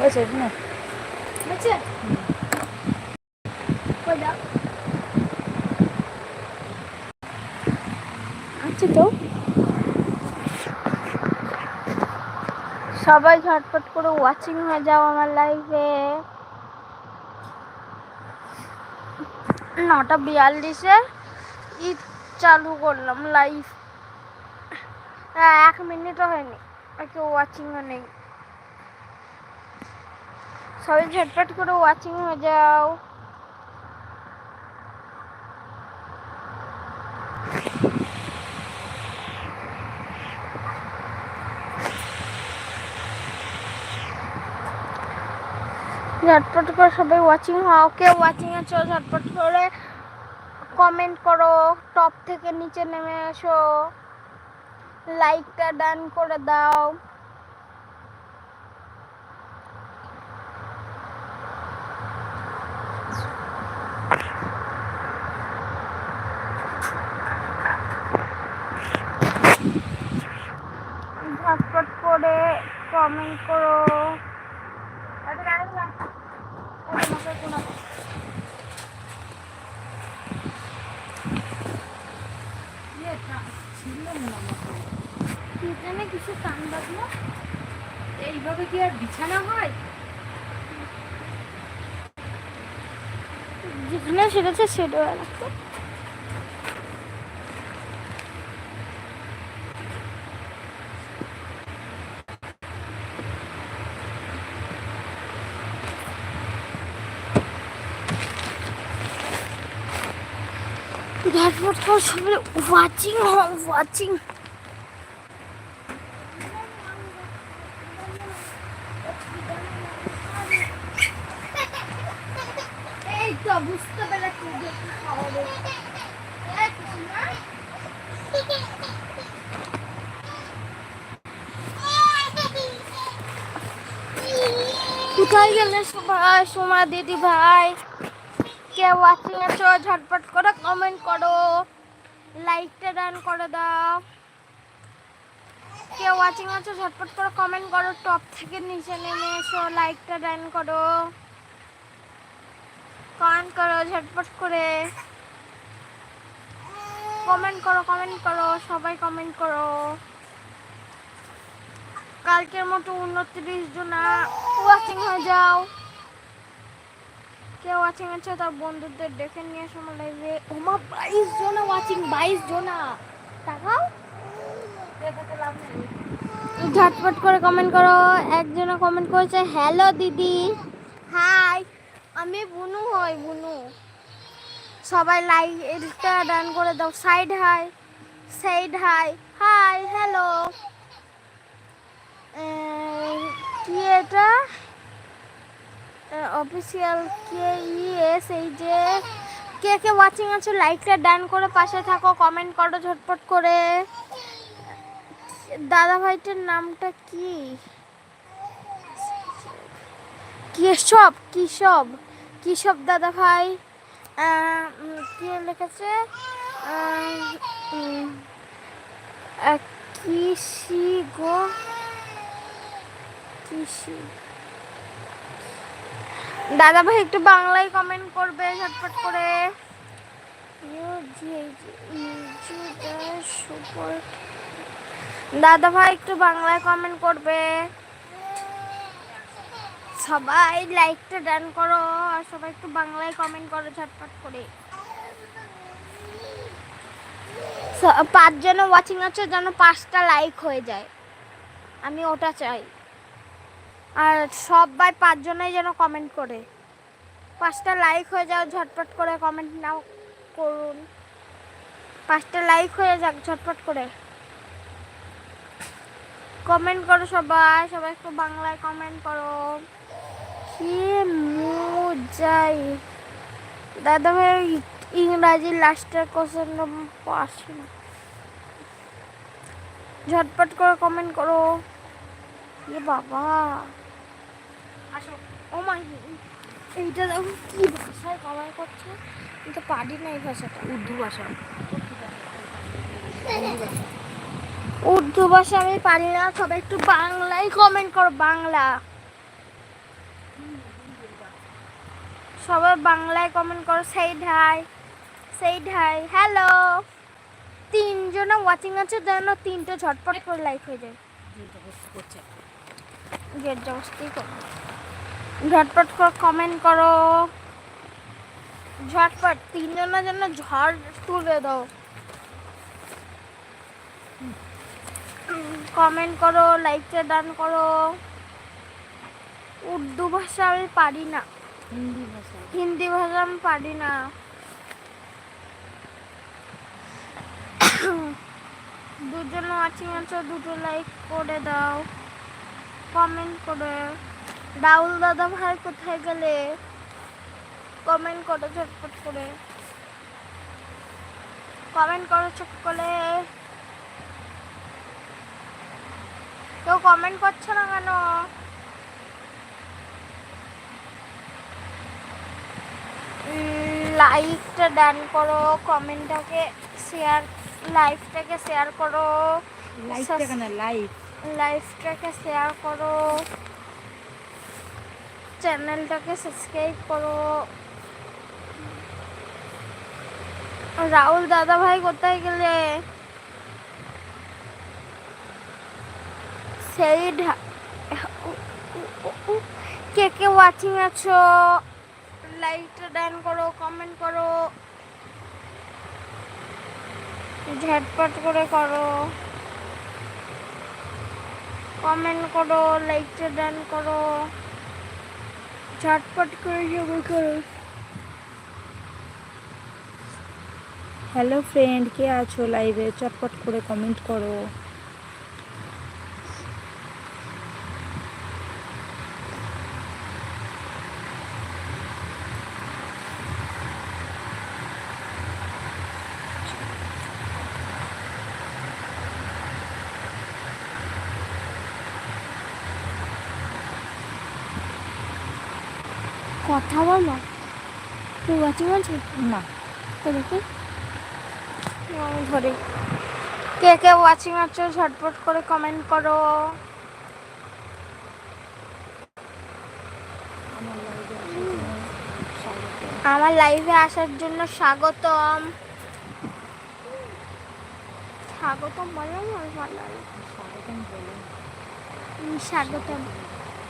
হয়েছে না আছে তো। সবাই ঝটপট করে ওয়াচিং হয়ে যাও আমার লাইফে নটা বিয়াল্লিশে ঈদ চালু করলাম লাইভ এক মিনিটও হয়নি। আর কেউ ওয়াচিংও নেই। সবাই ঝটপট করে ওয়াচিং হয়ে যাও। ঝটপট করে সবাই ওয়াচিং হও। কে ওয়াচিং আছো ঝটপট করে কমেন্ট করো। টপ থেকে নিচে নেমে এসো। লাইকটা ডান করে দাও ঝটপট করে কমেন্ট করো এখানে কিছু কান বাজলো এইভাবে কি আর বিছানা হয় সেটাছে সেটা রাখো ঝটপট করে সবাই ওয়াচিং ওয়াচিং সোমা দিদি ভাই। কে ওয়াচিং আছো ঝটপট করে কমেন্ট করো। লাইকটা ডান করে দাও। কে ওয়াচিং আছো ঝটপট করে কমেন্ট করো। টপ থেকে নিচে নেমে এসো লাইকটা ডান করো। কমেন্ট করো ঝটপট করে। কমেন্ট করো কমেন্ট করো, সবাই কমেন্ট করো। কালকের মতো উনত্রিশ জন ওয়াচিং হয়ে যাও। কেউ ওয়াচিং আছে, তার বন্ধুদের ডেকে নিয়ে এসো আমার লাইভে ওমা, বাইশ জন ওয়াচিং বাইশ জনা। টাকাও ঝটপট করে কমেন্ট করো। একজনে কমেন্ট করেছে হ্যালো দিদি। হাই আমি বুনু হই, বুনু। সবাই লাইক এটা ডান করে দাও। Side hi side hi hi hello কি এটা? অফিসিয়াল কে ইএস এই যে কে কে ওয়াচিং আছো লাইকটা ডান করে পাশে থাকো কমেন্ট করো, ঝটপট করে। দাদা ভাইটার নামটা কি? কেশব কিসব কিসব দাদা ভাই কি লিখেছে? কৃষি গো কৃষি। দাদা ভাই একটু বাংলায় কমেন্ট করবে, ঝটপট করে। দাদা ভাই একটু বাংলায় কমেন্ট করবে। সবাই লাইকটা ডান করো, আর সবাই একটু বাংলায় কমেন্ট করো ঝটপট করে। পাঁচজনে ওয়াচিং আছে, যেন পাঁচটা লাইক হয়ে যায়। আমি ওটা চাই। আর সবাই পাঁচজনেই যেন কমেন্ট করে। পাঁচটা লাইক হয়ে যাও, ঝটপট করে কমেন্ট নাও, করুন। পাঁচটা লাইক হয়ে যাক, ঝটপট করে। কমেন্ট করো সবাই সবাই একটু বাংলায় কমেন্ট করো। কি মুজাই। দাদা ভাই ইংরাজি লাস্টের কোশ্চেন আসে না। ঝটপট করে কমেন্ট করো। এ বাবা। আসো। ও মাই এইটা দেখো কি ভাষায় কমেন্ট করছে। আমি তো পারি না এই ভাষাটা। উর্দু ভাষা। উর্দু ভাষা আমি পারি না সবাই একটু বাংলায় কমেন্ট করো বাংলা। সবাই বাংলায় কমেন্ট করো সেই ঢাই সেই ঢাই হ্যালো তিনজনে ওয়াচিং আছে যেন তিনটে ঝটপট করে লাইক হয়ে যায়। জবস্তি ঝটপট করে কমেন্ট করো। ঝটপট তিনজনের জন্য ঝড় তুলে দাও। কমেন্ট করো লাইকটা দান করো। উর্দু ভাষা আমি পারি না। হিন্দি ভাষা। হিন্দি ভাষা আমি পারি না। দুজন ওয়াচিং আছে দুটো লাইক করে দাও। কমেন্ট করে। রাহুল দাদা ভাই কোথায় গেলে? কমেন্ট করো ঝটপট করে। কমেন্ট করো চট করে। কেউ কমেন্ট করছে না কেন? লাইকটা ডান করো কমেন্টটাকে শেয়ার লাইভটাকে শেয়ার করো। লাইফটা কেন লাইফ লাইভটাকে শেয়ার করো। চ্যানেলটাকে সাবস্ক্রাইব করো। রাহুল দাদা ভাই কোথায় গেলে? সেই কে কে ওয়াচিং আছো? লাইকটা ডান করো কমেন্ট করো। ঝটপট করে করো। কমেন্ট করো লাইকটা ডান করো। ঝটপট করে সবাই করো। হ্যালো ফ্রেন্ড কে আছো লাইভে চটপট করে কমেন্ট করো। কথা বলো। তুই ওয়াচিং আছে না। তো দেখি আমি ধরি। কে কে ওয়াচিং আছো ঝটপট করে কমেন্ট করো। আমার লাইভে আসার জন্য স্বাগতম। স্বাগতম বলো না ভালো স্বাগতম বলো। স্বাগতম।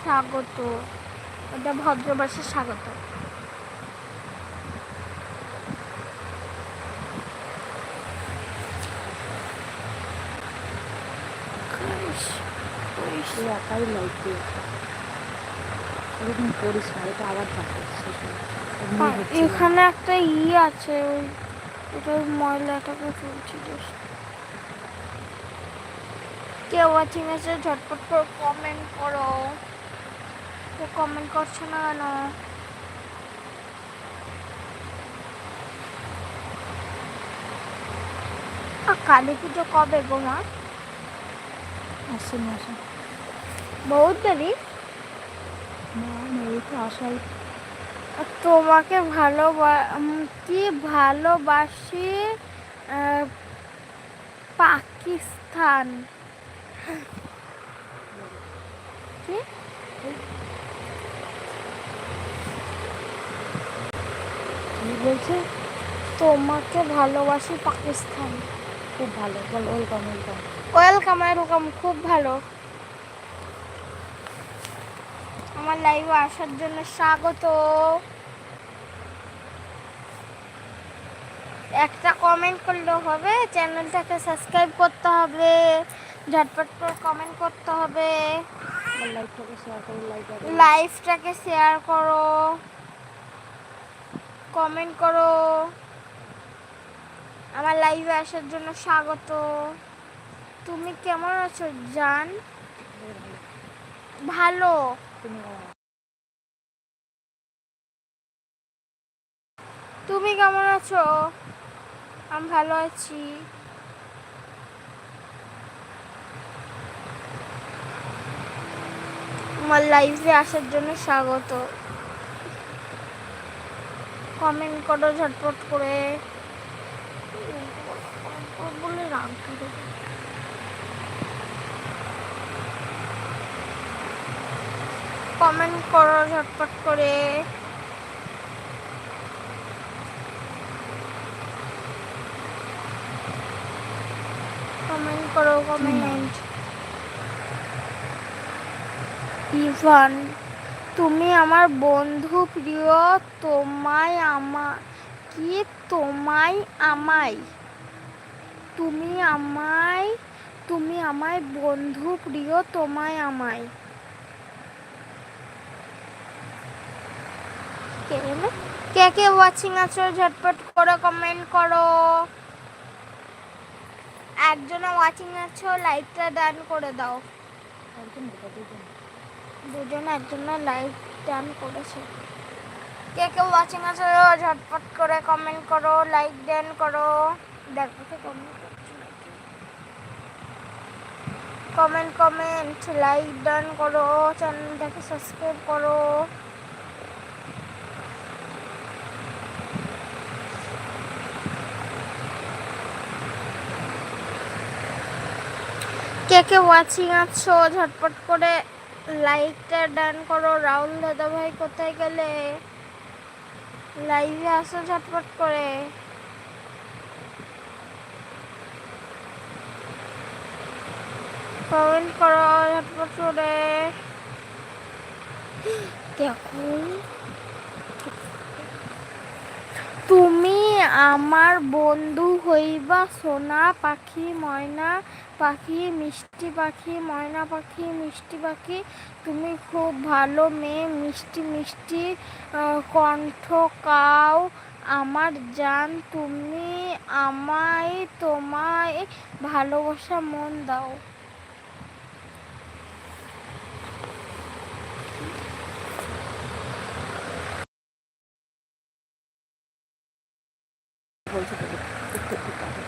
স্বাগত। ওটা ভদ্রবাসে স্বাগত। একাই এরকম করিস না এটা আবার এখানে একটা ই আছে ওই ওটা ময়লাটাকে just। কেউ আছে ঝটপট করে কমেন্ট করো। কেউ কমেন্ট করছ না কেন? কালী পুজো কবে গো মা? আসছে মাসে বহুত দেরি? আসাই। তোমাকে ভালো কি ভালোবাসি পাকিস্তান। কি? বলছে তোমাকে ভালোবাসি পাকিস্তান। খুব ভালো ওয়েলকাম ওয়েলকাম ওয়েলকাম ওয়েলকাম খুব ভালো। আমার লাইভে আসার জন্য স্বাগত। একটা কমেন্ট করলেও হবে চ্যানেলটাকে সাবস্ক্রাইব করতে হবে ঝটপট করে কমেন্ট করতে হবে। লাইভটাকে শেয়ার করে লাইভটাকে শেয়ার করো। কমেন্ট করো। আমার লাইভে আসার জন্য স্বাগত। তুমি কেমন আছো, জান? ভালো। তুমি কেমন আছো? আমি ভালো আছি। আমার লাইভে আসার জন্য স্বাগত। কমেন্ট করো ঝটপট করে। বলে রাম কমেন্ট করো ঝটপট করে। কমেন্ট করো কমেন্ট ইভান তুমি আমার বন্ধু প্রিয়, তোমায় আমা, কি? তোমায় আমায়। তুমি আমায় তুমি আমায় বন্ধু প্রিয়, তোমায় আমায়। কে কে ওয়াচিং আছো? ঝটপট করে কমেন্ট করো। একজনে ওয়াচিং আছো লাইকটা ডান করে দাও। দুজন। দুজন একজনে লাইক ডান করেছে। কে কে ওয়াচিং আছো ঝটপট করে কমেন্ট করো লাইক ডান করো। দেখো comment comment comment like done করো চ্যানেলটাকে সাবস্ক্রাইব করো। কে কে ওয়াচিং আছো, ঝটপট করে লাইকটা ডান করো, রাহুল দাদা ভাই কোথায় গেলে? লাইভে আসো ঝটপট করে। কমেন্ট করো, ঝটপট করে। দেখো। তুমি আমার বন্ধু হইবা সোনা, পাখি, ময়না, পাখি, মিষ্টি পাখি, ময়না পাখি, মিষ্টি পাখি। তুমি খুব ভালো মেয়ে, মিষ্টি মিষ্টি কণ্ঠ কাও। আমার জান, তুমি আমায় তোমায় ভালোবাসা মন দাও বলছে তো, উত্তর দিতে হবে।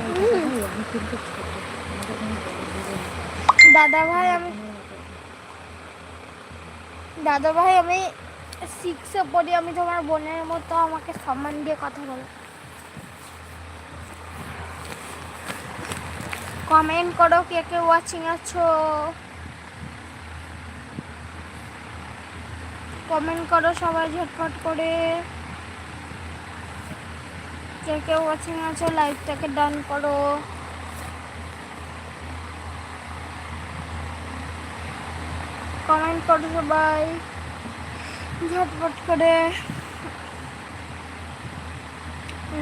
ওই দাদা ভাই, আমি কিন্তু ছোট আমাদের কোনো বড় জীবন নেই। দাদা ভাই আমি দাদা ভাই আমি সিক্সে পড়ি, আমি তোমার বোনের মতো আমাকে সম্মান দিয়ে কথা বলো। কমেন্ট করো কে কে ওয়াচিং আছো। কমেন্ট করো সবাই ঝটপট করে। কে কে ওয়াচিং আছো লাইভটাকে ডান করো। কমেন্ট করো সবাই। ঝটপট করে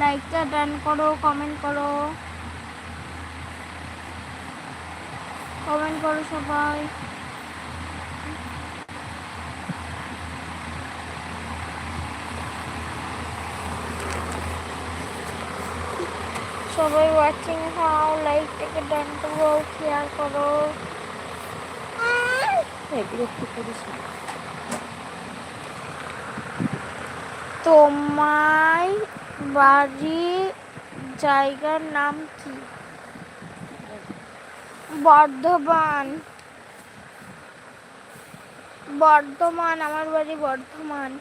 লাইকটা ডান করো কমেন্ট করো। কমেন্ট করো সবাই। সবাই ওয়াচিং হাও লাইকটাকে ডান করো শেয়ার করো। বিরক্তি করিস। তোমায় বাড়ি জায়গার নাম কি? বর্ধমান। বর্ধমান, আমার বাড়ি বর্ধমান।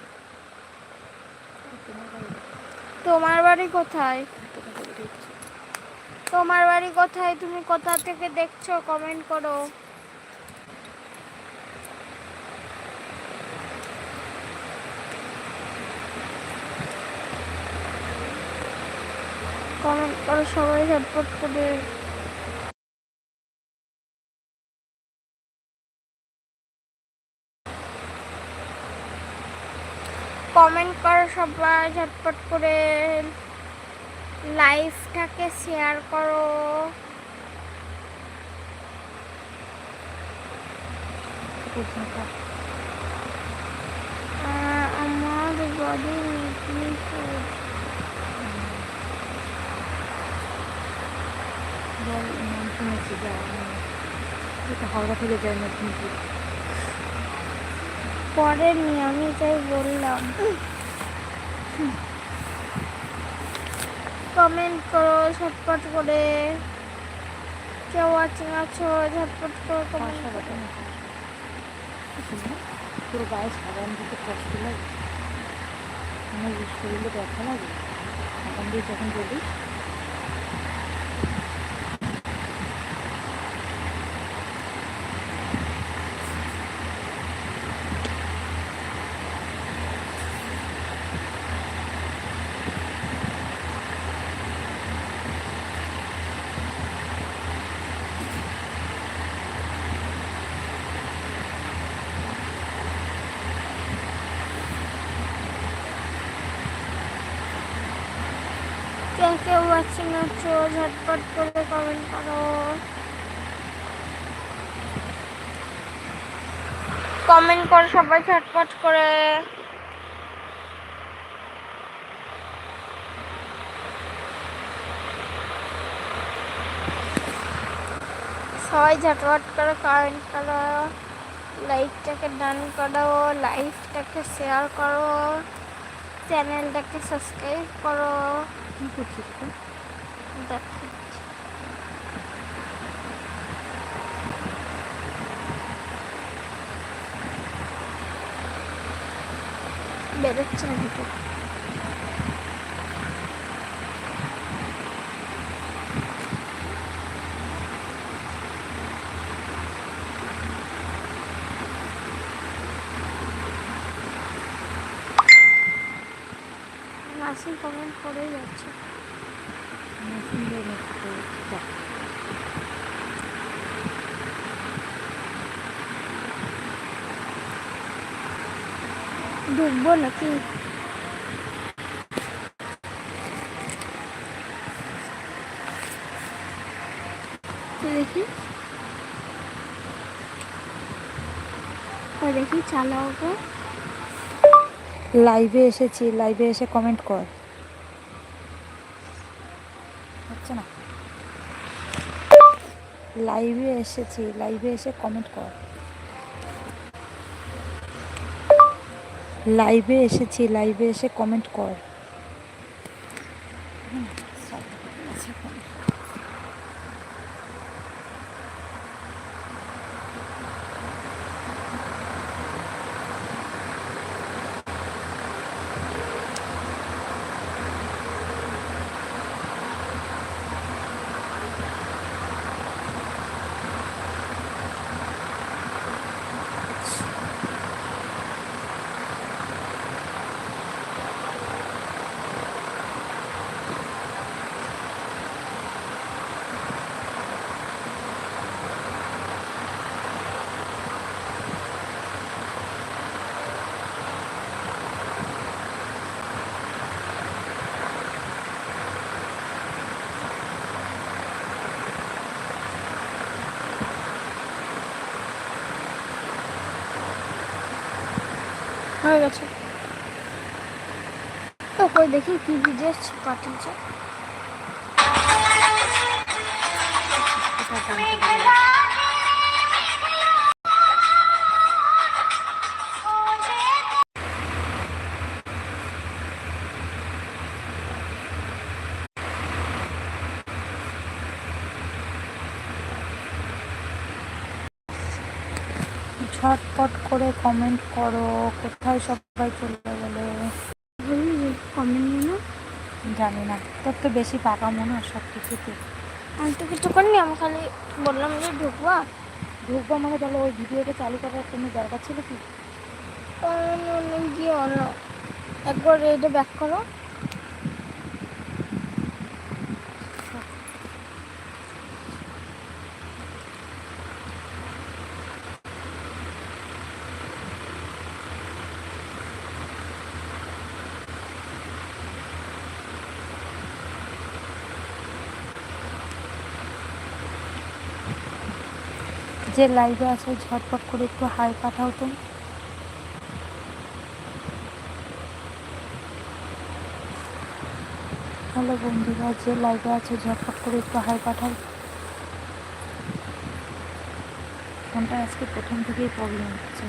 তোমার বাড়ি কোথায়। তোমার বাড়ি কোথায়? তুমি কোথা থেকে দেখছ? কমেন্ট করো। কমেন্ট করো, সবাই ঝটপট করে কমেন্ট করো, সবাই ঝটপট করে। লাইভটাকে শেয়ার করো। আমার বাড়ি বল নাম শুনেছি এটা হাওড়া থেকে যায় মেদিনীপুর পড়েনি আমি তাই বললাম। কমেন্ট করো ঝটপট করে। কেউ ওয়াচিং আছো ঝটপট করে কমেন্ট করো। পুরো গায়ে সাবান দিতে কষ্ট লাগে। আমার শরীরে ব্যথা লাগে। সাবান দিয়ে যখন বলিস কে কে ওয়াচিং আছো ঝটপট করে কমেন্ট করো। কমেন্ট করো সবাই, ঝটপট করে। সবাই ঝটপট করে কমেন্ট করো। লাইকটাকে ডান করো লাইভটাকে শেয়ার করো। চ্যানেলটাকে সাবস্ক্রাইব করো। কি করছিস তো দেখো বেরোচ্ছে না ভিতর মাসি কমেন্ট করেই যাচ্ছে মেশিন দিয়ে মেশিন করে যা। ঢুকবো নাকি দেখি ওই দেখি চালাও ওকে লাইভে এসেছি লাইভে এসে কমেন্ট কর। হচ্ছে না? লাইভে এসেছি লাইভে এসে কমেন্ট কর। লাইভে এসেছি লাইভে এসে কমেন্ট কর। হয়ে গেছে। তো কই দেখি কি ভিডিও পাঠিয়েছে। ঝটপট করে কমেন্ট করো কোথায় সবাই চলে গেলে? কমেন্ট না। জানি না তোর তো বেশি পাকা মনে হয় সব কিছুতে আমি তো কিছু করিনি আমি খালি বললাম যে ঢুকবা। ঢুকবো মানে তাহলে ওই ভিডিওটা চালু করার কোনো দরকার ছিল কি? গিয়ে অন্য একবার এটা ব্যাক করো। যে লাইভে আছে, ঝটপট করে একটু হাই পাঠাও তো। হ্যালো বন্ধুরা, যে লাইভে আছে, ঝটপট করে একটু হাই পাঠাও। ফোনটা আজকে প্রথম থেকেই প্রবলেম হচ্ছে।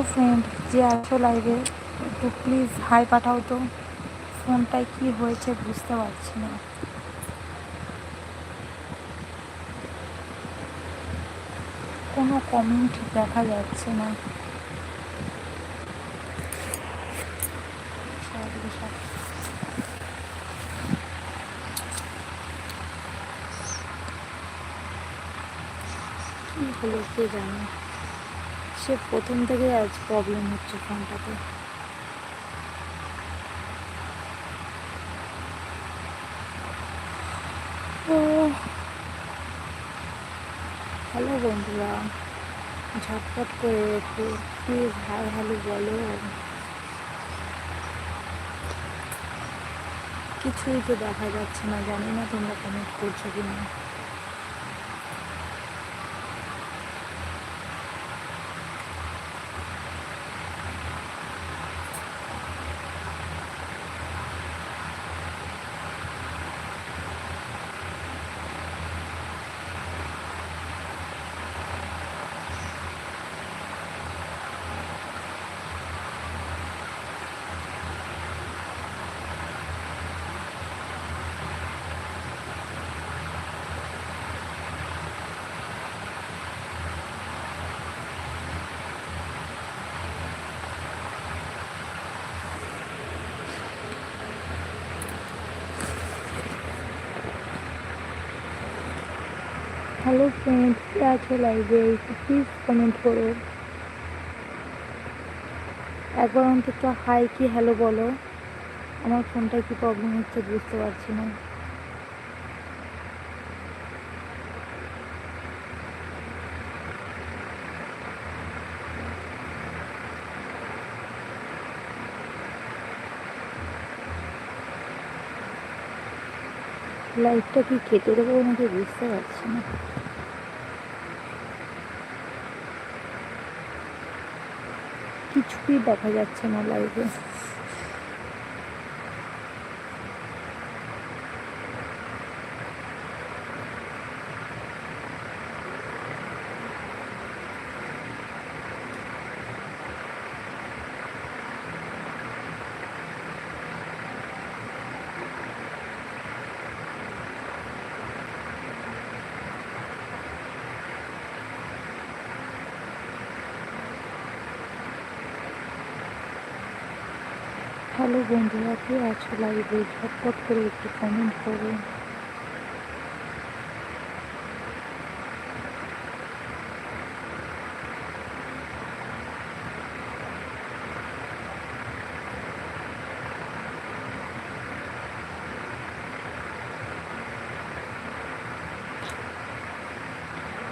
হ্যালো ফ্রেন্ড যে আছো লাইভে একটু প্লিজ হাই পাঠাও তো। ফোনটায় কি হয়েছে বুঝতে পারছি না। কোনো কমেন্ট দেখা যাচ্ছে না। কি হলো কে জানে? সে প্রথম থেকে আজ প্রবলেম হচ্ছে ফোনটাতে হ্যালো বন্ধুরা, ঝটপট করে একটু প্লিজ হাই হ্যালো বলো। কিছুই তো দেখা যাচ্ছে না, জানি না তোমরা কমেন্ট করছ কি না হ্যালো ফ্রেন্ড কে আছো লাইভে একটু প্লিজ কমেন্ট করো। একবার অন্তত হাই কি হ্যালো বলো। আমার ফোনটা কি প্রবলেম হচ্ছে বুঝতে পারছি না। লাইটটা কি কেটে দেবো নাকি বুঝতে পারছি না। কিছুই দেখা যাচ্ছে না লাইভে হ্যালো বন্ধুরা কে আছো লাইভে ঝটপট করে একটু কমেন্ট করো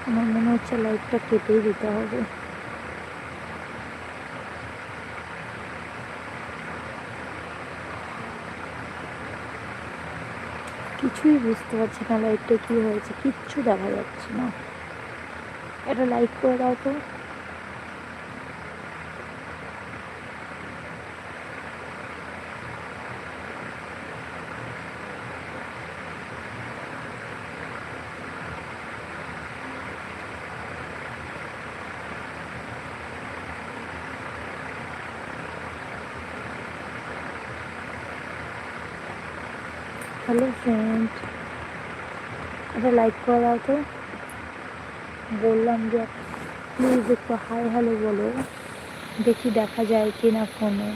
আমার মনে হচ্ছে লাইটটা কেটেই দিতে হবে। কিছুই বুঝতে পারছি না লাইটটা কী হয়েছে, কিচ্ছু দেখা যাচ্ছে না। এটা লাইট করে দাও তো হ্যালো ফ্রেন্ড এটা লাইক করে দাও তো বললাম যে প্লিজ একটু হাই হ্যালো বলো। দেখি দেখা যায় কিনা ফোনে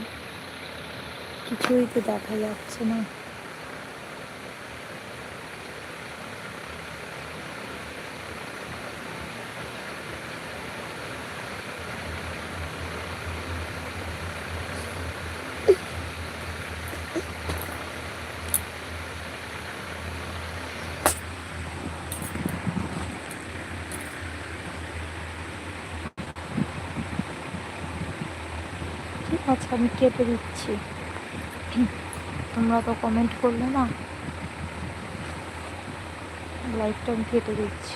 কিছুই তো দেখা যাচ্ছে না ঠিক আছে আমি কেটে দিচ্ছি। তোমরা তো কমেন্ট করলে না? লাইকটা আমি কেটে দিচ্ছি।